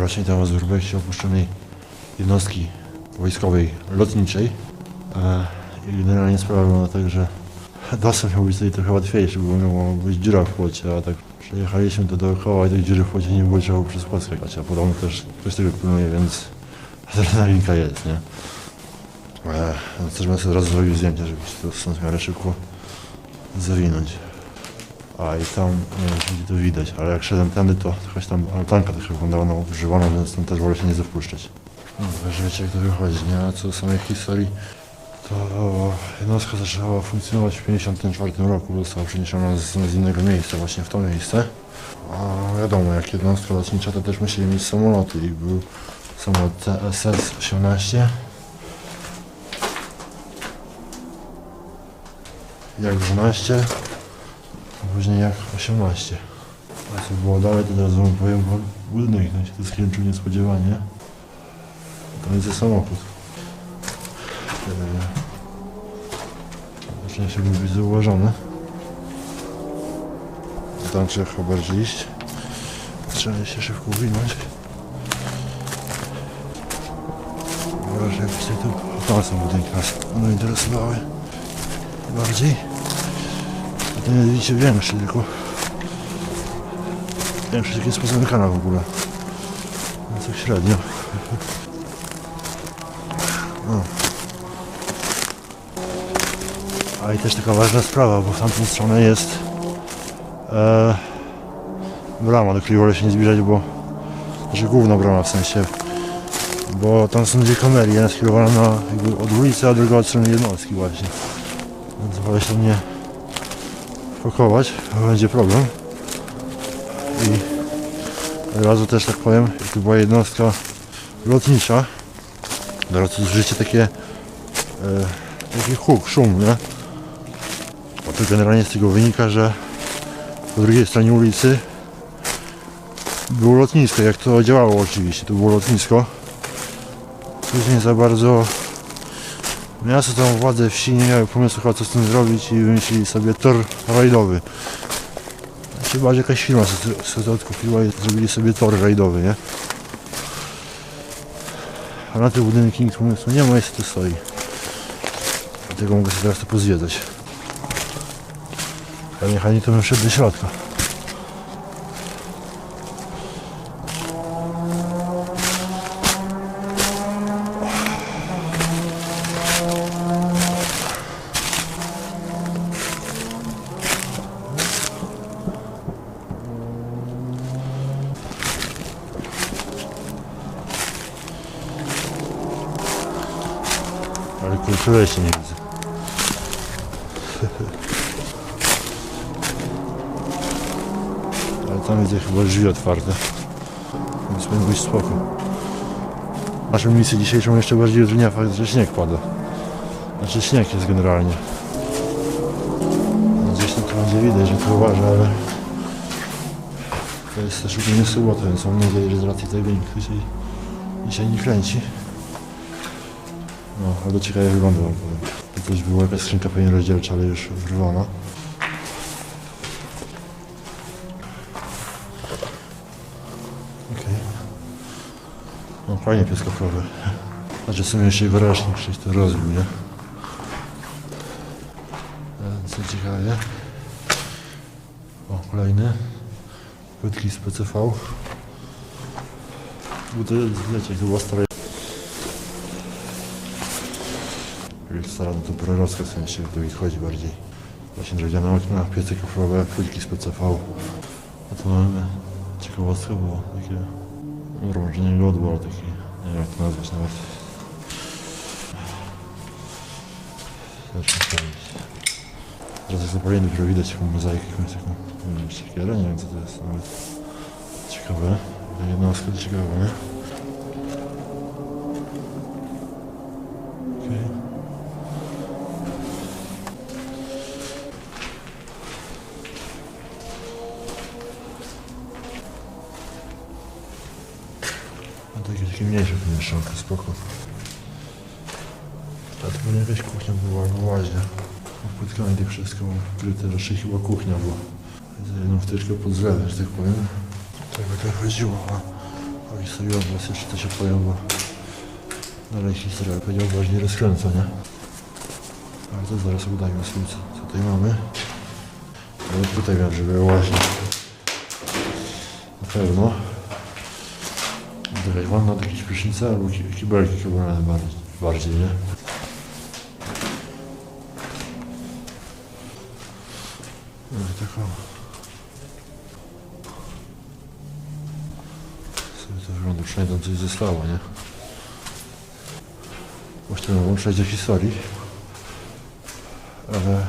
rocznie temu z Urbexie opuszczonej jednostki wojskowej lotniczej. I generalnie sprawa wygląda tak, że dostęp miał być tutaj trochę łatwiejszy, bo miała być dziura w płocie, a tak przejechaliśmy to dookoła i tej dziury w płocie nie było trzeba przez płot skakać, a podobno też ktoś tego pilnuje, więc adrenalinka jest, nie? E, no też bym sobie od razu zrobił zdjęcie, żeby to w miarę szybko zawinąć. A i tam, czy będzie to widać, ale jak szedłem tędy, to jakaś tam altanka trochę wyglądała na używaną, więc tam też wolę się nie zapuszczać. No, że wiecie jak to wychodzi, nie? A co do samej historii, to jednostka zaczęła funkcjonować w 1954 roku, została przeniesiona z, z innego miejsca, właśnie w to miejsce. A wiadomo, jak jednostka lotnicza, to też musieli mieć samoloty i był samolot TSS-18. Jak 12, a później jak 18. A co było dalej, to teraz wam powiem, bo budynek ten się tu skręcił niespodziewanie. To jest samochód. Eee, Zaczyna się być zauważony. Tam trzeba chyba bardziej iść. Trzeba się szybko uwinąć. Jakieś tutaj tu... Tam są budynki nas będą interesowały. Bardziej. Jest widzicie większy tylko. Większy taki jest pozamykana w ogóle. Więc tak średnio. A i też taka ważna sprawa, bo w tamtą stronę jest e, brama, do której wolę się nie zbliżać, bo znaczy główna brama w sensie, bo tam są dwie kamery, jedna skierowana na, jakby od ulicy, a druga od strony jednostki właśnie. Więc wolę się nie fokować, bo będzie problem. I razu też tak powiem, to była jednostka lotnicza, teraz życie takie e, taki huk, szum, nie? To generalnie z tego wynika, że po drugiej stronie ulicy było lotnisko, jak to działało oczywiście, to było lotnisko. Później za bardzo miasto tam władze wsi nie miały pomysłu chyba co z tym zrobić i wymyślili sobie tor rajdowy. Znaczy bardziej jakaś firma sobie to odkupiła i zrobili sobie tor rajdowy, nie? A na te budynki nikt pomysłu nie ma, jest tu stoi. Dlatego mogę sobie teraz to pozwiedzać. A mechani to bym wszedł do środka. Kultury się nie widzę. Ale tam widzę chyba drzwi otwarte. Więc powinno być spoko. Naszą misję dzisiejszą jeszcze bardziej utrudnia fakt, że śnieg pada. Znaczy śnieg jest generalnie. Gdzieś tam to będzie widać, że to uważa, ale to jest też ogólnie sobota, więc mam nadzieję, że z racji tego nikt się dzisiaj nie kręci. No, ale ciekawie wygląda wam powiem. To też była jakaś skrzynka pewnie rozdzielcza, ale już wyrwana. Okej. No fajnie pies kafrowy. Znaczy w sumie jeszcze jego ręcznik ktoś to rozbił, nie? E, Co ciekawe. O, kolejny. Płytki z PCV. Bo to wiecie, to była stara jest stara, no to prorocka w sensie, do ich chodzi bardziej. Właśnie drewniane okna, piece kaflowe, płytki z PCV. A tu mamy ciekawostkę, bo takie, no może nie godło, ale takie, nie wiem jak to nazwać nawet. Zacznę powiedzieć. Teraz jest zapalenie, dopiero widać taką mozaikę, jakąś taką, nie wiem, siekierę, nie wiem co to jest nawet. Ciekawe, jednostka to ciekawe, nie? Takie mniejsze pomieszczonki, spoko. A to pewnie jakaś kuchnia była, albo łaźnia. Płytkami tak wszystko ukryte, raczej chyba kuchnia była. Za jedną wtyczkę pod zlewem, że tak powiem. Tak by to chodziło. A O historii was jeszcze coś opowiem, bo dalej historia powiedział bardziej rozkręca, nie? Ale to zaraz udajmy sobie, co, tutaj mamy. No tutaj wiem, że było właśnie. Na pewno. Jakaś wanna, jakieś prysznice albo ki- kibelki chyba bardziej, nie? No i tak o. Sobie to wygląda, przynajmniej tam coś zostało, nie? Właśnie mogą przejść do historii. Ale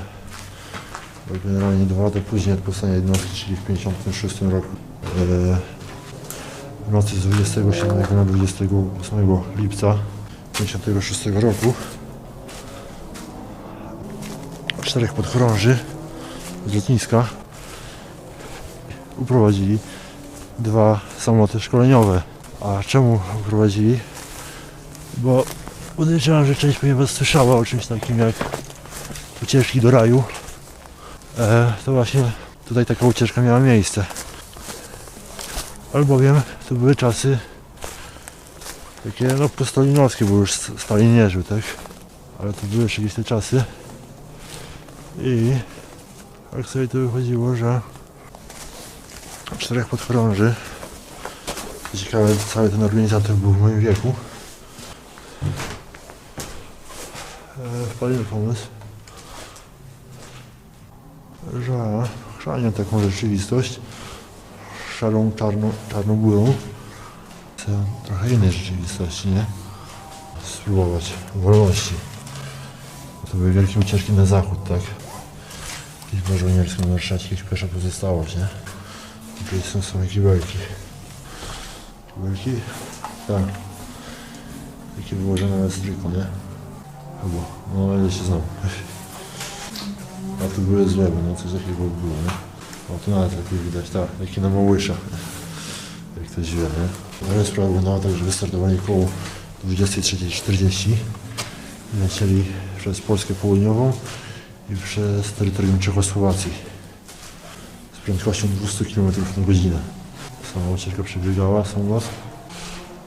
bo generalnie dwa lata później od powstania jednostki, czyli w 56 roku. E, w nocy z 27 na 28 lipca 56 roku czterech podchorąży z lotniska uprowadzili dwa samoloty szkoleniowe. A czemu uprowadzili? Bo podejrzewam, że część pewnie was słyszała o czymś takim jak ucieczki do raju. E, to właśnie tutaj taka ucieczka miała miejsce. Albowiem to były czasy takie no postolinowskie, bo już Stalin nie żył, tak? Ale to były jeszcze te czasy. I tak sobie to wychodziło, że czterech podchorąży. Ciekawe, cały ten organizator był w moim wieku. E, wpadli na pomysł, że chrzanią taką rzeczywistość szarą, czarną, czarno-górą chcę trochę innej rzeczywistości, nie? Spróbować wolności. To były wielkie ucieczki na zachód, tak? Liczba żołnierska numer 6, jakieś pierwsza pozostałość, nie? Tutaj są same kibelki. Kibelki? Tak. Takie wyłożone na stryku, nie? Chyba. No ale się znam. A tu były zlewy, no coś takiego było, nie? O, tu nawet lepiej widać, tak, takie na małysza. Jak ktoś wie, nie? Ale sprawa wyglądała tak, że wystartowali koło 23.40 i lecieli przez Polskę Południową i przez terytorium Czechosłowacji z prędkością 200 km na godzinę. Sama ucieczka przebiegała, samolot.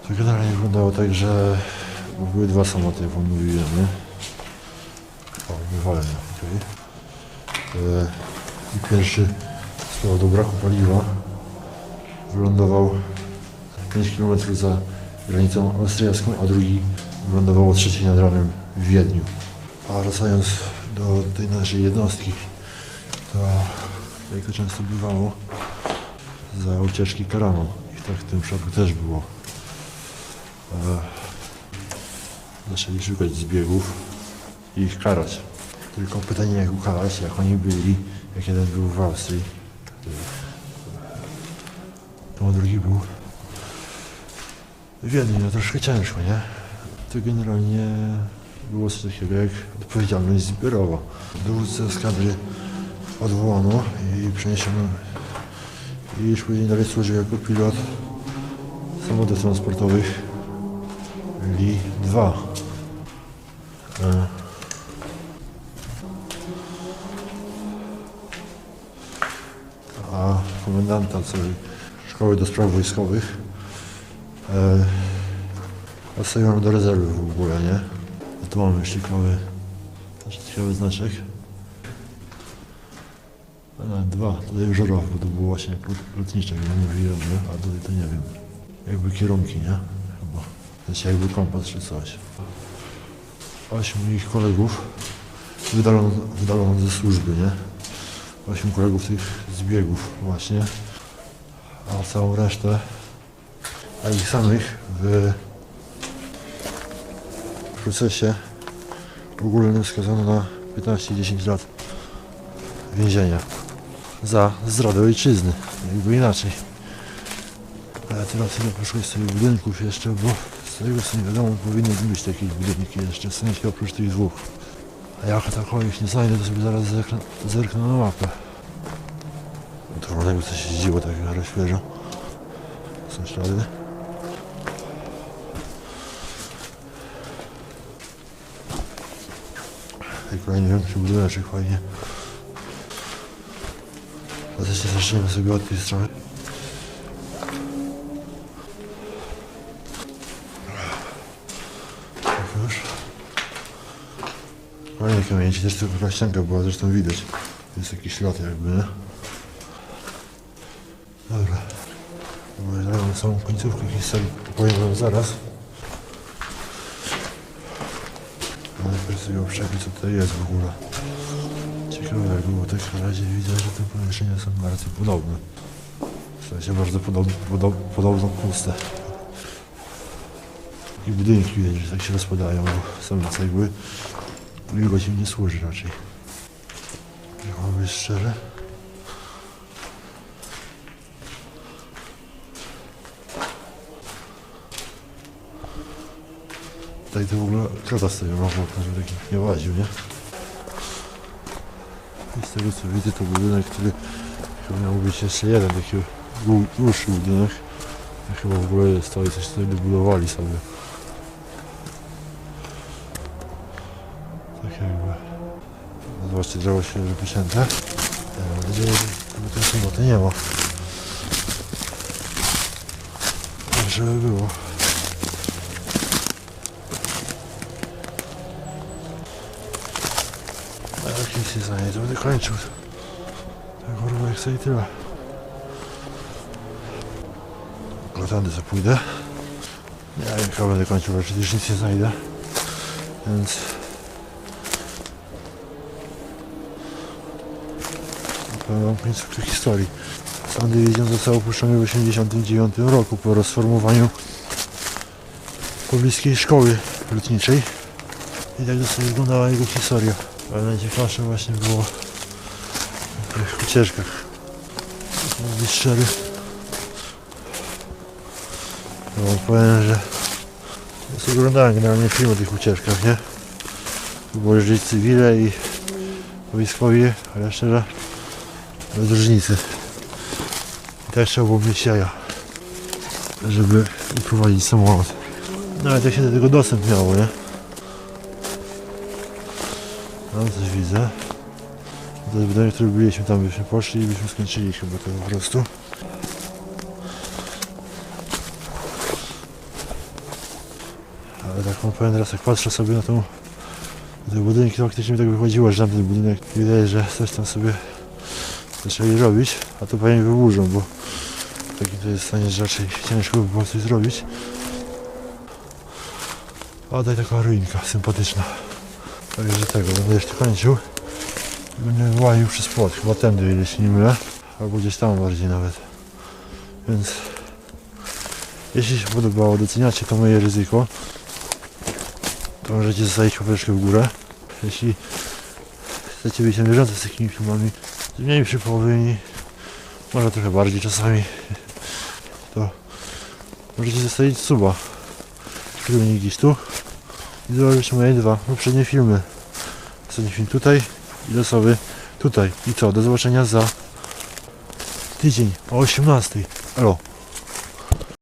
To generalnie wyglądało tak, że były dwa samoloty, jak wam mówiłem, nie? O, wywalenia, okej. E, I pierwszy z powodu braku paliwa wylądował 5 km za granicą austriacką, a drugi wylądował o trzeciej nad ranem w Wiedniu. A wracając do tej naszej jednostki, to jak to często bywało, za ucieczki karano. I tak w tym przypadku też było. E, zaczęli szukać zbiegów i ich karać. Tylko pytanie jak ukarać, jak oni byli, jak jeden był w Austrii, to drugi był w Wiedniu, no troszkę ciężko, nie? To generalnie było coś takiego jak odpowiedzialność zbiorowa. Dowódcę eskadry odwołano i przeniesiono i już później dalej służył jako pilot samolotów transportowych Li-2. E, a komendanta całej szkoły do spraw wojskowych e, do rezerwy w ogóle, nie? A tu mamy też ciekawy znaczek. Nawet dwa, tutaj już rok, bo to było właśnie jak lot- lotnicze, jak mówiłem, nie? a tutaj to nie wiem. Jakby kierunki, nie? Chyba. Sensie jakby kompas czy coś. Ośmiu ich kolegów wydalono, wydalono ze służby, nie? Ośmiu kolegów tych zbiegów właśnie, a całą resztę, a ich samych w procesie ogólnym skazano na 15-10 lat więzienia za zdradę ojczyzny, jakby inaczej. Ale teraz idę poszukać sobie budynków jeszcze, bo z tego co nie wiadomo powinny być takie budynki jeszcze, w sensie oprócz tych dwóch. A jak takowych nie znajdę, to sobie zaraz zerknę, zerknę na mapę czerwonego coś jeździło takiego na świeżo. Są ślady. I kolejny rynk się buduje raczej fajnie. Zacznie zaczniemy sobie od tej strony. Tak już. Kolejne kamienie też tylko na ściankę była zresztą widać. Jest jakiś ślad jakby, nie? Dobra. Obejrzałem samą końcówkę historii. Powiem wam zaraz. Najpierw sobie obszczepy, co tutaj jest w ogóle. Ciekawe, bo tak na razie widzę, że te pomieszczenia są bardzo podobne. W sensie bardzo podobno, podob, podobno puste. I budynki widać, że tak się rozpadają, bo są cegły. Wilgoć im nie służy raczej. Jak mam być szczerze. Tutaj to w ogóle krota stoi obok, żeby taki nie łaził, nie? I z tego co widzę to budynek, który chyba miał być jeszcze jeden taki dłu- dłuższy budynek. A chyba w ogóle jest to i coś tutaj dobudowali sobie. Tak jakby. Zobaczcie, drzewo się leży pocięte. Ja mam nadzieję, że tej soboty nie ma. Żeby było. Nic nie to będę kończył. Tak kurwa jak sobie tyle. Lotandy co pójdę. Ja chyba będę kończył, raczej już nic nie znajdę. Więc... Powiem wam końcówkę historii. Sądy Wiedzion został opuszczony w 1989 roku po rozformowaniu pobliskiej szkoły lotniczej. I tak sobie wyglądała jego historia. Ale najciekawsze właśnie było w tych ucieczkach. Mówi szczery. No powiem, że sobie oglądałem generalnie film o tych ucieczkach, nie? Było jeździć cywile i wojskowi, ale szczerze bez różnicy. I też trzeba było mieć jaja, żeby uprowadzić samolot. Nawet jak się do tego dostęp miało, nie? Tam coś widzę. To jest wydaje, w którym byliśmy, tam byśmy poszli i byśmy skończyli chyba to po prostu. Ale tak wam powiem teraz, jak patrzę sobie na tą na te budynki, to faktycznie mi tak wychodziło, że tamten budynek widać, że coś tam sobie zaczęli robić, a to pewnie wyburzą, bo w takim to jest stanie, że raczej ciężko by było coś zrobić. A tutaj taka ruinka sympatyczna. Także tego będę jeszcze kończył. Będę łaził przez płot, chyba tędy, ile się nie mylę. Albo gdzieś tam bardziej nawet. Więc jeśli się podobało, doceniacie to moje ryzyko, to możecie zostawić łapeczkę w górę. Jeśli chcecie być na bieżąco z takimi filmami, z mniej przypołowymi, może trochę bardziej czasami, to możecie zostawić suba. Kierunek gdzieś tu i zobaczyć moje dwa poprzednie filmy. Ostatni film tutaj i losowy tutaj. I co? Do zobaczenia za tydzień o 18. Elo.